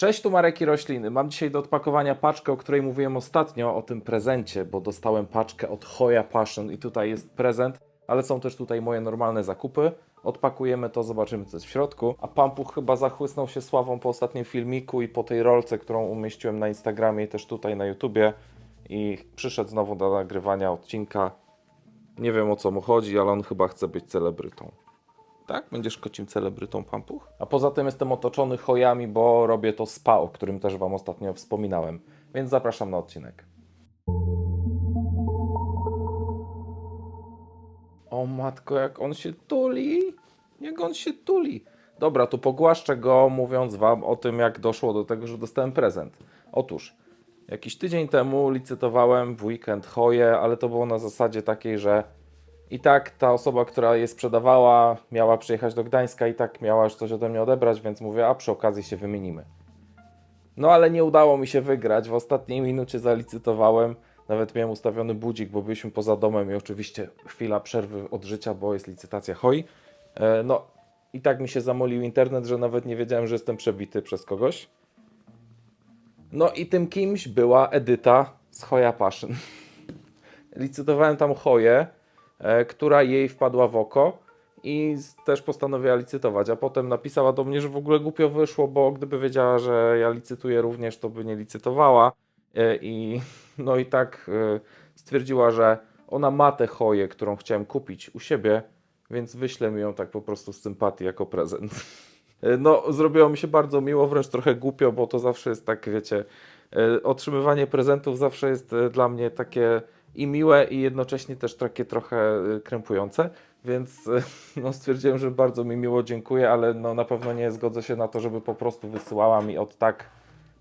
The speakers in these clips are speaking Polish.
Cześć, tu Marek i Rośliny. Mam dzisiaj do odpakowania paczkę, o której mówiłem ostatnio, o tym prezencie, bo dostałem paczkę od Hoya Passion i tutaj jest prezent, ale są też tutaj moje normalne zakupy. Odpakujemy to, zobaczymy co jest w środku. A Pampuch chyba zachłysnął się sławą po ostatnim filmiku i po tej rolce, którą umieściłem na Instagramie i też tutaj na YouTubie. I przyszedł znowu do nagrywania odcinka. Nie wiem o co mu chodzi, ale on chyba chce być celebrytą. Tak? Będziesz kocim celebrytą Pampuch? A poza tym jestem otoczony hojami, bo robię to spa, o którym też Wam ostatnio wspominałem. Więc zapraszam na odcinek. O matko, jak on się tuli! Jak on się tuli! Dobra, to pogłaszczę go, mówiąc Wam o tym, jak doszło do tego, że dostałem prezent. Otóż, jakiś tydzień temu licytowałem w weekend hoje, ale to było na zasadzie takiej, że i tak ta osoba, która je sprzedawała, miała przyjechać do Gdańska i tak miała już coś ode mnie odebrać, więc mówię, a przy okazji się wymienimy. No ale nie udało mi się wygrać. W ostatniej minucie zalicytowałem. Nawet miałem ustawiony budzik, bo byliśmy poza domem i oczywiście chwila przerwy od życia, bo jest licytacja hoi. E, no i tak mi się zamolił internet, że nawet nie wiedziałem, że jestem przebity przez kogoś. No i tym kimś była Edyta z Hoja Passion. Licytowałem tam Hoję, e, która jej wpadła w oko i też postanowiła licytować, a potem napisała do mnie, że w ogóle głupio wyszło, bo gdyby wiedziała, że ja licytuję również, to by nie licytowała E, i no i tak e, stwierdziła, że ona ma tę choję, którą chciałem kupić u siebie, więc wyślę mi ją tak po prostu z sympatii jako prezent. E, No, zrobiło mi się bardzo miło, wręcz trochę głupio, bo to zawsze jest tak, wiecie, e, otrzymywanie prezentów zawsze jest e, dla mnie takie i miłe, i jednocześnie też takie trochę e, krępujące, więc e, no, stwierdziłem, że bardzo mi miło dziękuję, ale no, na pewno nie zgodzę się na to, żeby po prostu wysyłała mi od tak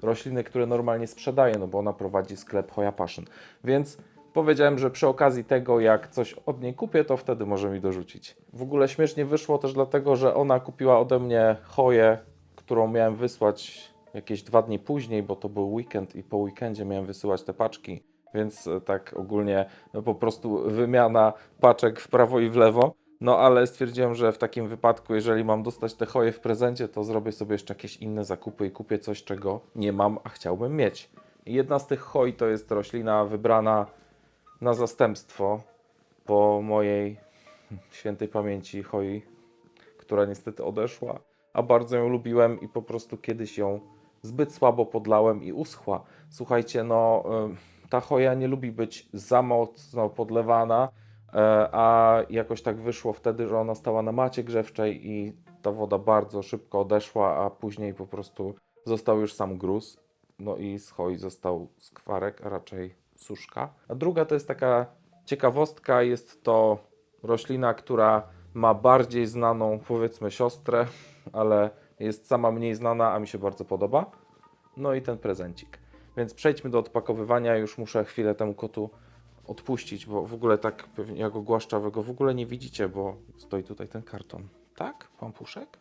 rośliny, które normalnie sprzedaje, no bo ona prowadzi sklep Hoya Passion. Więc powiedziałem, że przy okazji tego, jak coś od niej kupię, to wtedy może mi dorzucić. W ogóle śmiesznie wyszło też dlatego, że ona kupiła ode mnie Hoję, którą miałem wysłać jakieś dwa dni później, bo to był weekend i po weekendzie miałem wysyłać te paczki, więc e, tak ogólnie no, po prostu wymiana paczek w prawo i w lewo. No ale stwierdziłem, że w takim wypadku, jeżeli mam dostać te hoje w prezencie, to zrobię sobie jeszcze jakieś inne zakupy i kupię coś, czego nie mam, a chciałbym mieć. Jedna z tych hoj to jest roślina wybrana na zastępstwo po mojej świętej pamięci hoi, która niestety odeszła, a bardzo ją lubiłem i po prostu kiedyś ją zbyt słabo podlałem i uschła. Słuchajcie, no y, ta hoja nie lubi być za mocno podlewana, e, a jakoś tak wyszło wtedy, że ona stała na macie grzewczej i ta woda bardzo szybko odeszła, a później po prostu został już sam gruz. No i z hoi został skwarek, a raczej suszka. A druga to jest taka ciekawostka, jest to roślina, która ma bardziej znaną, powiedzmy, siostrę, ale jest sama mniej znana, a mi się bardzo podoba. No i ten prezencik. Więc przejdźmy do odpakowywania. Już muszę chwilę temu kotu odpuścić, bo w ogóle tak pewnie jak ogłaszcza, w ogóle nie widzicie, bo stoi tutaj ten karton. Tak? Pampuszek?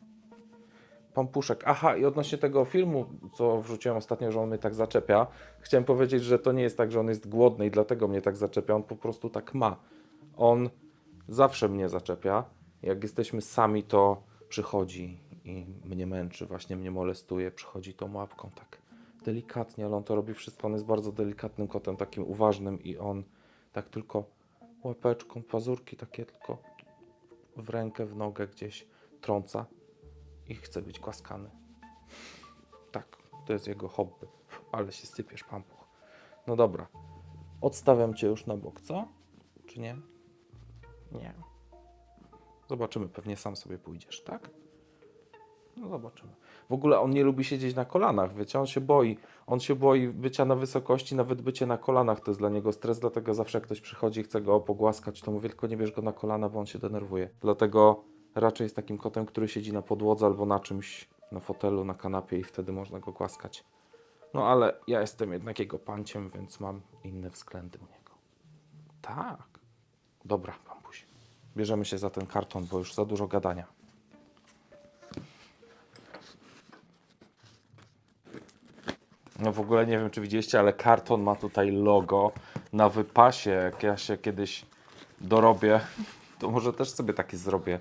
Pampuszek. Aha, i odnośnie tego filmu, co wrzuciłem ostatnio, że on mnie tak zaczepia, chciałem powiedzieć, że to nie jest tak, że on jest głodny i dlatego mnie tak zaczepia, on po prostu tak ma. On zawsze mnie zaczepia. Jak jesteśmy sami, to przychodzi i mnie męczy, właśnie mnie molestuje, przychodzi tą łapką tak delikatnie, ale on to robi wszystko. On jest bardzo delikatnym kotem, takim uważnym i on tak tylko łapeczką, pazurki takie tylko w rękę, w nogę gdzieś trąca i chce być głaskany. Tak, to jest jego hobby. Ale się sypiesz, pampuch. No dobra. Odstawiam cię już na bok, co? Czy nie? Nie. Zobaczymy, pewnie sam sobie pójdziesz, tak? No zobaczymy. W ogóle on nie lubi siedzieć na kolanach, wiecie, on się boi. On się boi bycia na wysokości, nawet bycie na kolanach to jest dla niego stres, dlatego zawsze jak ktoś przychodzi i chce go pogłaskać, to mówię tylko nie bierz go na kolana, bo on się denerwuje. Dlatego raczej jest takim kotem, który siedzi na podłodze albo na czymś, na fotelu, na kanapie i wtedy można go głaskać. No ale ja jestem jednak jego panciem, więc mam inne względy u niego. Tak. Dobra, pampuś. Bierzemy się za ten karton, bo już za dużo gadania. No w ogóle nie wiem, czy widzieliście, ale karton ma tutaj logo na wypasie. Jak ja się kiedyś dorobię, to może też sobie takie zrobię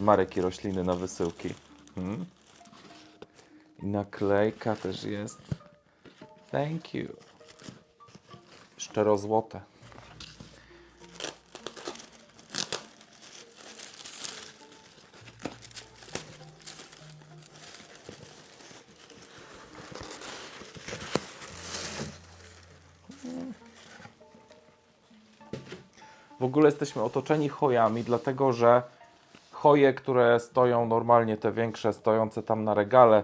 marek i rośliny na wysyłki. Hmm? I naklejka też jest. Thank you. Szczerozłote. W ogóle jesteśmy otoczeni chojami, dlatego że choje, które stoją normalnie, te większe, stojące tam na regale,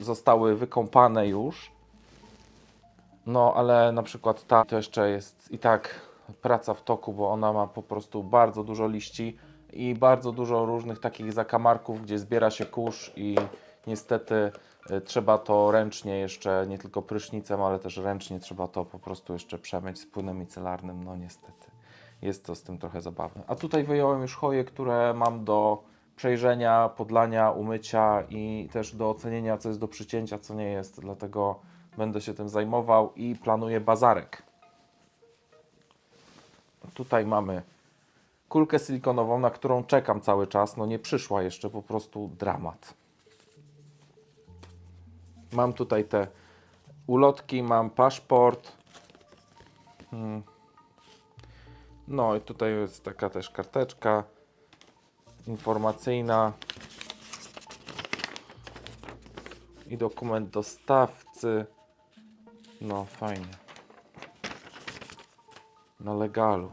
y, zostały wykąpane już. No, ale na przykład ta to jeszcze jest i tak praca w toku, bo ona ma po prostu bardzo dużo liści i bardzo dużo różnych takich zakamarków, gdzie zbiera się kurz i niestety y, trzeba to ręcznie jeszcze, nie tylko prysznicem, ale też ręcznie trzeba to po prostu jeszcze przemyć z płynem micelarnym, no niestety. Jest to z tym trochę zabawne. A tutaj wyjąłem już choje, które mam do przejrzenia, podlania, umycia i też do ocenienia, co jest do przycięcia, co nie jest. Dlatego będę się tym zajmował i planuję bazarek. Tutaj mamy kulkę silikonową, na którą czekam cały czas. No nie przyszła jeszcze, po prostu dramat. Mam tutaj te ulotki, mam paszport. Hmm. No i tutaj jest taka też karteczka informacyjna i dokument dostawcy. No fajnie. Na legalu.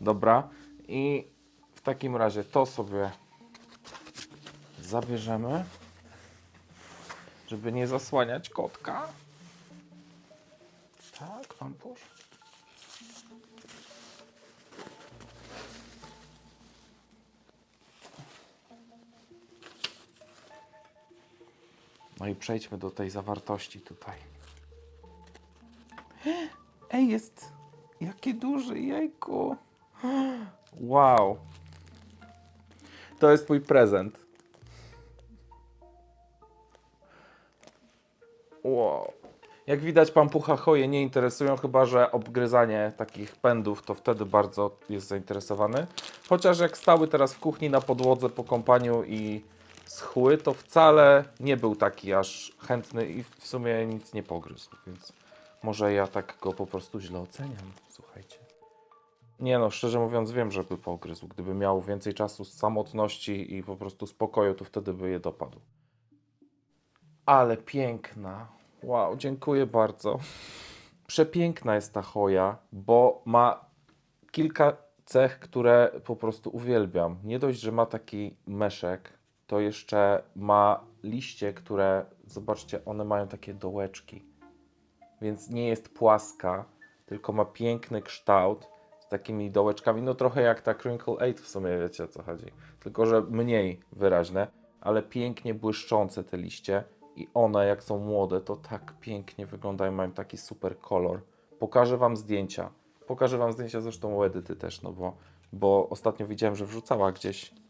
Dobra. I w takim razie to sobie zabierzemy, żeby nie zasłaniać kotka. Tak, pan poszedł. No i przejdźmy do tej zawartości tutaj. Ej, jest. Jaki duży, jejku. Wow. To jest mój prezent. Wow. Jak widać, pampucha choje nie interesują, chyba że obgryzanie takich pędów, to wtedy bardzo jest zainteresowany. Chociaż jak stały teraz w kuchni na podłodze po kąpaniu i schły, to wcale nie był taki aż chętny i w sumie nic nie pogryzł, więc może ja tak go po prostu źle oceniam, słuchajcie. Nie no, szczerze mówiąc wiem, że by pogryzł. Gdyby miał więcej czasu z samotności i po prostu spokoju, to wtedy by je dopadł. Ale piękna. Wow, dziękuję bardzo. Przepiękna jest ta choja, bo ma kilka cech, które po prostu uwielbiam. Nie dość, że ma taki meszek, to jeszcze ma liście, które, zobaczcie, one mają takie dołeczki. Więc nie jest płaska, tylko ma piękny kształt z takimi dołeczkami. No trochę jak ta Crinkle 8 w sumie, wiecie o co chodzi. Tylko, że mniej wyraźne, ale pięknie błyszczące te liście. I one, jak są młode, to tak pięknie wyglądają, mają taki super kolor. Pokażę Wam zdjęcia. Pokażę Wam zdjęcia zresztą u Edyty też, no bo, bo ostatnio widziałem, że wrzucała gdzieś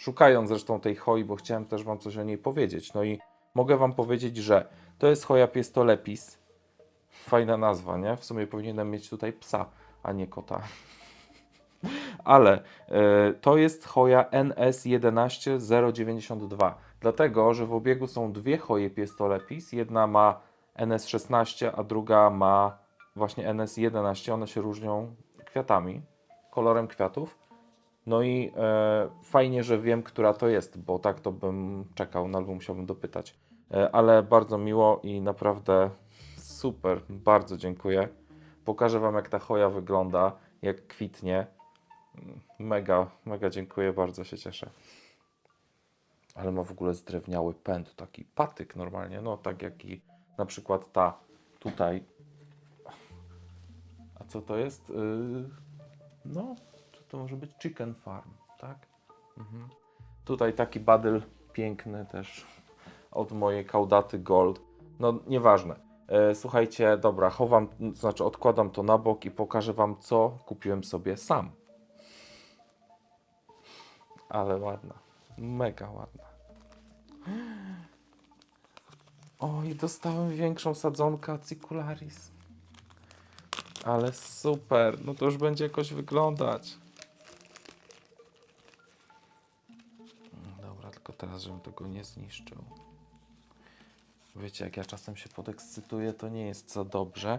szukając zresztą tej choi, bo chciałem też Wam coś o niej powiedzieć. No i mogę Wam powiedzieć, że to jest choja piestolepis. Fajna nazwa, nie? W sumie powinienem mieć tutaj psa, a nie kota. Ale e, to jest choja NS11092. Dlatego, że w obiegu są dwie choje piestolepis. Jedna ma NS16, a druga ma właśnie NS11. One się różnią kwiatami, kolorem kwiatów. No i e, fajnie, że wiem, która to jest, bo tak to bym czekał, no albo musiałbym dopytać. E, ale bardzo miło i naprawdę super, bardzo dziękuję. Pokażę Wam, jak ta choja wygląda, jak kwitnie. Mega, mega dziękuję, bardzo się cieszę. Ale ma w ogóle zdrewniały pęd, taki patyk normalnie, no tak jak i na przykład ta tutaj. A co to jest? Yy, no, to może być? Chicken Farm, tak? Mhm. Tutaj taki badyl piękny też od mojej kaudaty Gold. No, nieważne. E, słuchajcie, dobra, chowam, znaczy odkładam to na bok i pokażę Wam, co kupiłem sobie sam. Ale ładna. Mega ładna. O, i dostałem większą sadzonkę acicularis. Ale super, no to już będzie jakoś wyglądać. Teraz, żebym tego nie zniszczył. wiecie, jak ja czasem się podekscytuję, to nie jest za dobrze.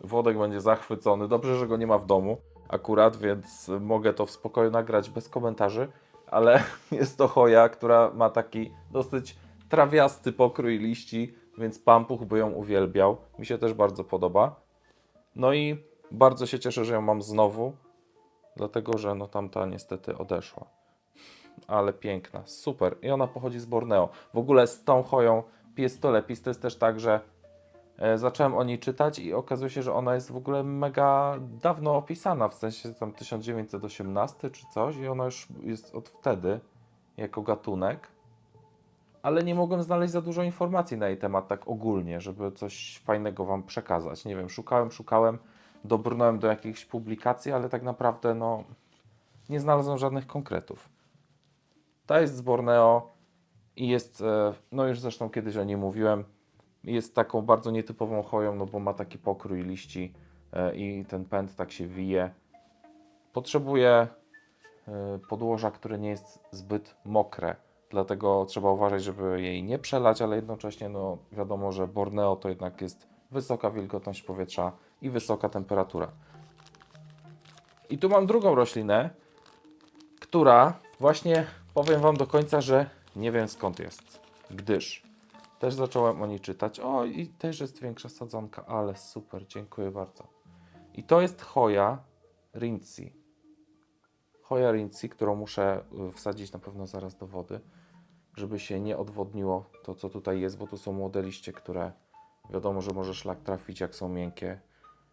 Wodek będzie zachwycony. Dobrze, że go nie ma w domu akurat, więc mogę to w spokoju nagrać bez komentarzy, ale jest to choja, która ma taki dosyć trawiasty pokrój liści, więc Pampuch by ją uwielbiał. Mi się też bardzo podoba. No i bardzo się cieszę, że ją mam znowu, dlatego że no tamta niestety odeszła. Ale piękna, super. I ona pochodzi z Borneo. W ogóle z tą choją Piestolepis to jest też tak, że e, zacząłem o niej czytać i okazuje się, że ona jest w ogóle mega dawno opisana, w sensie tam 1918 czy coś i ona już jest od wtedy jako gatunek. Ale nie mogłem znaleźć za dużo informacji na jej temat tak ogólnie, żeby coś fajnego wam przekazać. Nie wiem, szukałem, szukałem, dobrnąłem do jakichś publikacji, ale tak naprawdę no nie znalazłem żadnych konkretów. Ta jest z Borneo i jest, e, no już zresztą kiedyś o niej mówiłem, jest taką bardzo nietypową choją, no bo ma taki pokrój liści e, i ten pęd tak się wije. Potrzebuje e, podłoża, które nie jest zbyt mokre, dlatego trzeba uważać, żeby jej nie przelać, ale jednocześnie no wiadomo, że Borneo to jednak jest wysoka wilgotność powietrza i wysoka temperatura. I tu mam drugą roślinę, która właśnie powiem Wam do końca, że nie wiem skąd jest, gdyż też zacząłem o niej czytać. O, i też jest większa sadzonka, ale super, dziękuję bardzo. I to jest Hoja Rinci. Hoja Rinci, którą muszę y, wsadzić na pewno zaraz do wody, żeby się nie odwodniło to, co tutaj jest, bo tu są młode liście, które wiadomo, że może szlak trafić, jak są miękkie,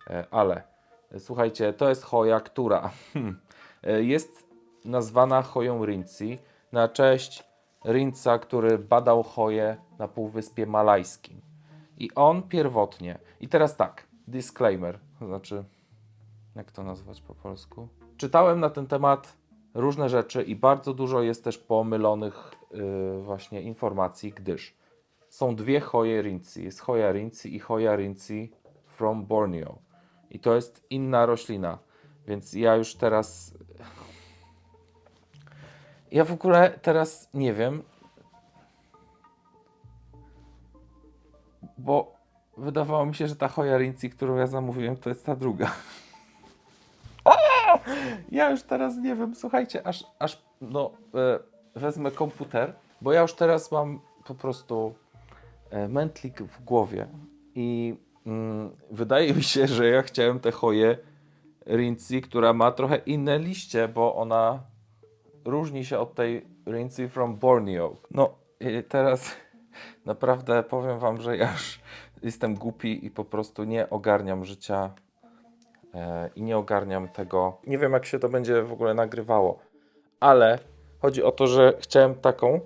E, ale e, słuchajcie, to jest choja, która e, jest nazwana choją Rinci na cześć Rinca, który badał choję na Półwyspie Malajskim. I on pierwotnie, i teraz tak, disclaimer, to znaczy, jak to nazwać po polsku? Czytałem na ten temat różne rzeczy i bardzo dużo jest też pomylonych yy, właśnie informacji, gdyż są dwie choje Rinci. Jest choja Rinci i choja Rinci from Borneo. I to jest inna roślina. Więc ja już teraz. Ja w ogóle teraz nie wiem. Bo wydawało mi się, że ta Hoja Rinci, którą ja zamówiłem, to jest ta druga. Ja już teraz nie wiem, słuchajcie, aż, aż no, e, wezmę komputer, bo ja już teraz mam po prostu e, mętlik w głowie i mm, wydaje mi się, że ja chciałem tę choję Rinci, która ma trochę inne liście, bo ona różni się od tej Rinci from Borneo. No i teraz naprawdę powiem wam, że ja już jestem głupi i po prostu nie ogarniam życia e, i nie ogarniam tego. Nie wiem, jak się to będzie w ogóle nagrywało, ale chodzi o to, że chciałem taką.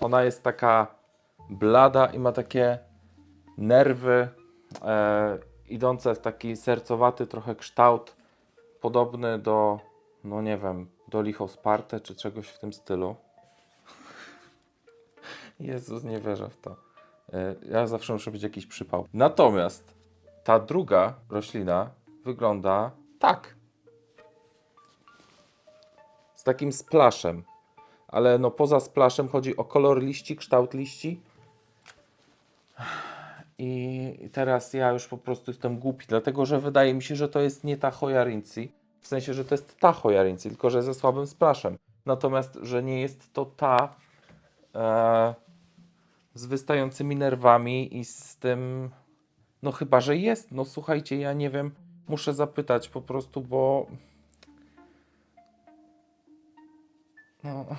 Ona jest taka blada i ma takie nerwy e, idące w taki sercowaty trochę kształt, podobny do, no nie wiem, do lichosparte czy czegoś w tym stylu. Jezus, nie wierzę w to. E, Ja zawsze muszę być jakiś przypał. Natomiast ta druga roślina wygląda tak. Z takim splaszem. Ale no poza splaszem chodzi o kolor liści, kształt liści. I teraz ja już po prostu jestem głupi, dlatego że wydaje mi się, że to jest nie ta Rinci. W sensie, że to jest ta Rinci, tylko że ze słabym splaszem. Natomiast, że nie jest to ta e, z wystającymi nerwami i z tym. No chyba, że jest. No słuchajcie, ja nie wiem. Muszę zapytać po prostu, bo. No.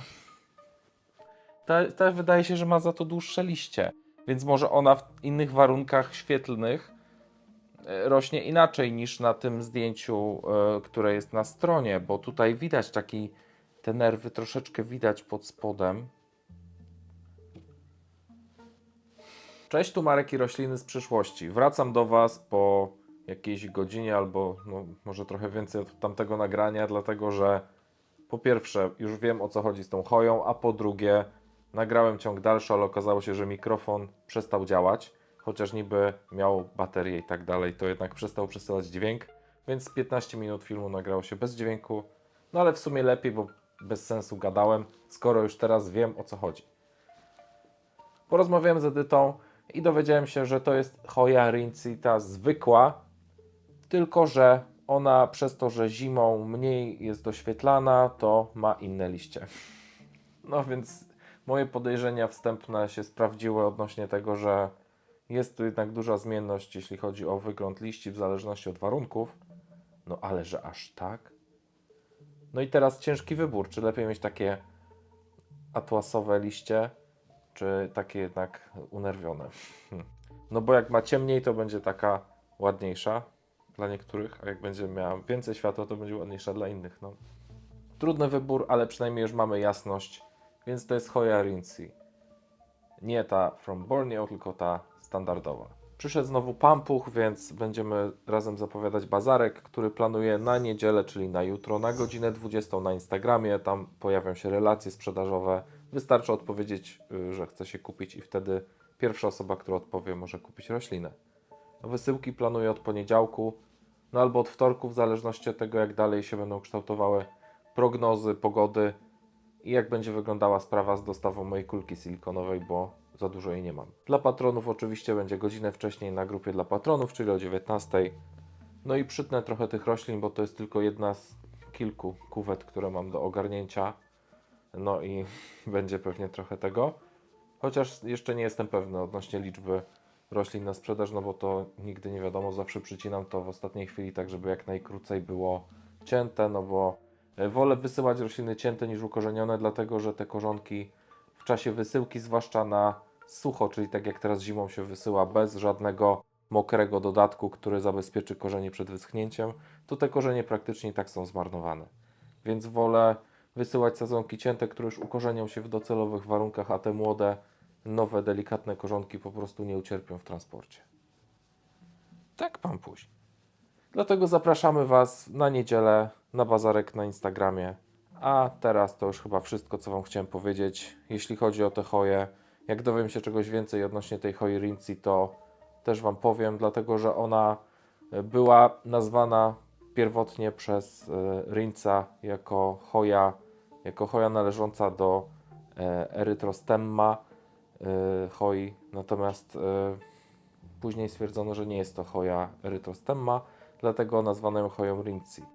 Ta, ta wydaje się, że ma za to dłuższe liście. Więc może ona w innych warunkach świetlnych e, rośnie inaczej niż na tym zdjęciu, e, które jest na stronie, bo tutaj widać taki, te nerwy troszeczkę widać pod spodem. Cześć, tu Marek i rośliny z przyszłości. Wracam do Was po jakiejś godzinie albo no, może trochę więcej od tamtego nagrania, dlatego że po pierwsze już wiem o co chodzi z tą choją, a po drugie nagrałem ciąg dalszy, ale okazało się, że mikrofon przestał działać, chociaż niby miał baterię i tak dalej, to jednak przestał przesyłać dźwięk, więc 15 minut filmu nagrało się bez dźwięku, no ale w sumie lepiej, bo bez sensu gadałem, skoro już teraz wiem o co chodzi. Porozmawiałem z Edytą i dowiedziałem się, że to jest Hoya rincita zwykła, tylko że ona przez to, że zimą mniej jest doświetlana, to ma inne liście. No więc moje podejrzenia wstępne się sprawdziły odnośnie tego, że jest tu jednak duża zmienność, jeśli chodzi o wygląd liści w zależności od warunków. No ale że aż tak? No i teraz ciężki wybór, czy lepiej mieć takie atłasowe liście, czy takie jednak unerwione. No bo jak ma ciemniej, to będzie taka ładniejsza dla niektórych, a jak będzie miała więcej światła, to będzie ładniejsza dla innych. No. Trudny wybór, ale przynajmniej już mamy jasność, więc to jest Hoya Rinci. Nie ta from Borneo, tylko ta standardowa. Przyszedł znowu Pampuch, więc będziemy razem zapowiadać bazarek, który planuję na niedzielę, czyli na jutro, na godzinę 20 na Instagramie. Tam pojawią się relacje sprzedażowe. Wystarczy odpowiedzieć, y, że chce się kupić i wtedy pierwsza osoba, która odpowie, może kupić roślinę. Wysyłki planuję od poniedziałku, no albo od wtorku, w zależności od tego, jak dalej się będą kształtowały prognozy, pogody i jak będzie wyglądała sprawa z dostawą mojej kulki silikonowej, bo za dużo jej nie mam. Dla patronów oczywiście będzie godzinę wcześniej na grupie dla patronów, czyli o 19. No i przytnę trochę tych roślin, bo to jest tylko jedna z kilku kuwet, które mam do ogarnięcia. No i będzie pewnie trochę tego. Chociaż jeszcze nie jestem pewny odnośnie liczby roślin na sprzedaż, no bo to nigdy nie wiadomo, zawsze przycinam to w ostatniej chwili, tak żeby jak najkrócej było cięte, no bo wolę wysyłać rośliny cięte niż ukorzenione, dlatego że te korzonki w czasie wysyłki, zwłaszcza na sucho, czyli tak jak teraz zimą się wysyła bez żadnego mokrego dodatku, który zabezpieczy korzenie przed wyschnięciem, to te korzenie praktycznie tak są zmarnowane. Więc wolę wysyłać sadzonki cięte, które już ukorzenią się w docelowych warunkach, a te młode, nowe, delikatne korzonki po prostu nie ucierpią w transporcie. Tak, pan pójść. Dlatego zapraszamy Was na niedzielę na bazarek na Instagramie. A teraz to już chyba wszystko, co Wam chciałem powiedzieć. Jeśli chodzi o te hoje, jak dowiem się czegoś więcej odnośnie tej hoi Rinci, to też Wam powiem, dlatego że ona e, była nazwana pierwotnie przez e, Rinca jako hoja, jako hoja należąca do e, Erytrostemma hoi, natomiast później stwierdzono, że nie jest to hoja Erytrostemma, dlatego nazwano ją hoją Rinci.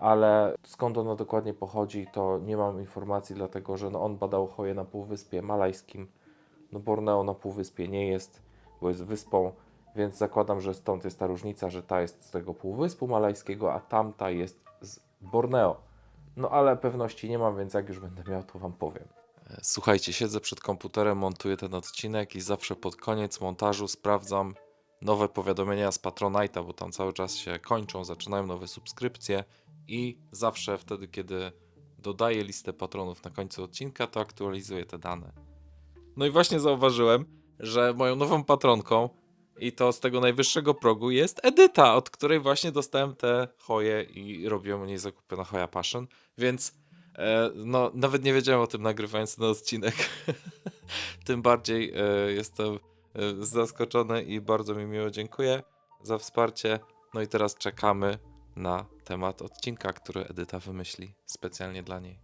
Ale skąd ona dokładnie pochodzi, to nie mam informacji, dlatego że no on badał hoję na Półwyspie Malajskim. No Borneo na Półwyspie nie jest, bo jest wyspą, więc zakładam, że stąd jest ta różnica, że ta jest z tego Półwyspu Malajskiego, a tamta jest z Borneo. No ale pewności nie mam, więc jak już będę miał, to Wam powiem. Słuchajcie, siedzę przed komputerem, montuję ten odcinek i zawsze pod koniec montażu sprawdzam nowe powiadomienia z Patronite'a, bo tam cały czas się kończą, zaczynają nowe subskrypcje i zawsze wtedy, kiedy dodaję listę patronów na końcu odcinka, to aktualizuję te dane. No i właśnie zauważyłem, że moją nową patronką i to z tego najwyższego progu jest Edyta, od której właśnie dostałem te hoje i robiłem u niej zakupy na Hoja Passion, więc e, no nawet nie wiedziałem o tym nagrywając ten odcinek. Tym bardziej e, jestem e, zaskoczony i bardzo mi miło dziękuję za wsparcie. No i teraz czekamy na temat odcinka, który Edyta wymyśli specjalnie dla niej.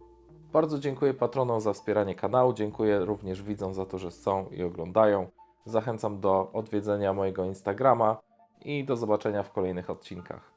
Bardzo dziękuję patronom za wspieranie kanału. Dziękuję również widzom za to, że są i oglądają. Zachęcam do odwiedzenia mojego Instagrama i do zobaczenia w kolejnych odcinkach.